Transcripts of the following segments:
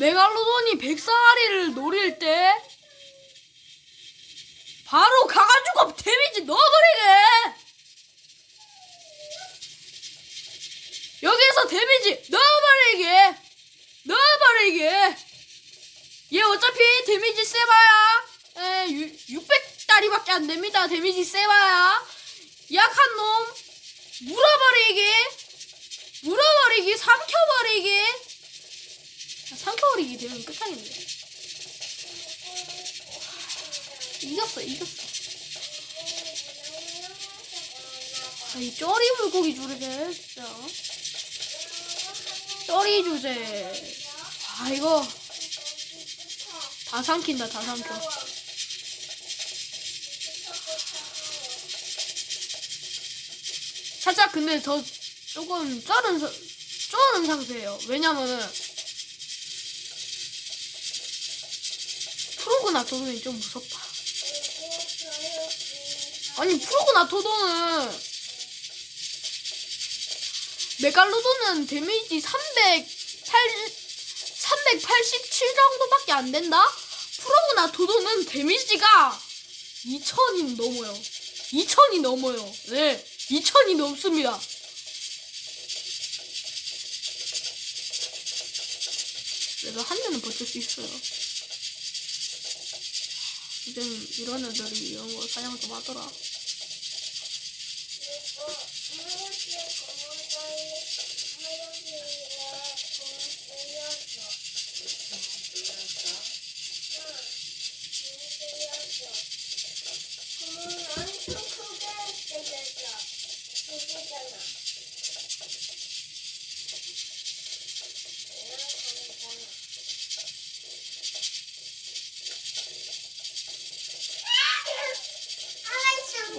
메갈로돈이 백사리를 노릴 때 바로 가가지고 데미지 넣어버리게! 여기서 데미지 넣어버리게! 넣어버리게! 얘 어차피 데미지 세봐야 에, 600다리밖에 안 됩니다. 데미지 세봐야. 약한 놈 물어버리기 물어버리기 삼켜버리기 아, 삼켜버리기 되면 끝장인데. 이겼어 이겼어. 아, 이 쩌리 물고기 주제 진짜. 쩌리 주제. 아 이거. 다 삼킨다 다 삼켜. 살짝 근데 저 조금 쩔은 서- 쩔은 상태예요. 왜냐면은 프로그나토돈이 좀 무섭다. 아니 프로그나토돈은 메갈로돈은 데미지 308 387 정도밖에 안 된다? 프로그나토돈은 데미지가 2000이 넘어요. 2000이 넘어요. 네 2000이 넘습니다. 그래도 한 대는 버틸 수 있어요 요즘 이런 애들이 이런 거 사냥 좀 하더라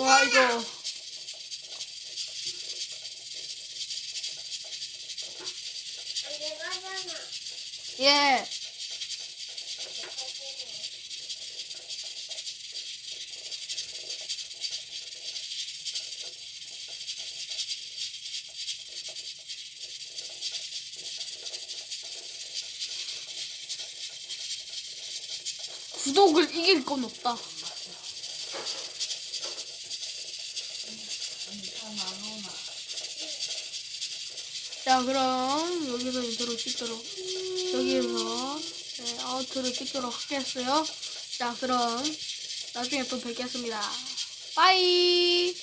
와 이거 예 구독을 이길 건 없다. 자 그럼 여기서 인트로 찍도록 여기에서 네, 아웃트로 찍도록 하겠어요. 자 그럼 나중에 또 뵙겠습니다. 빠이.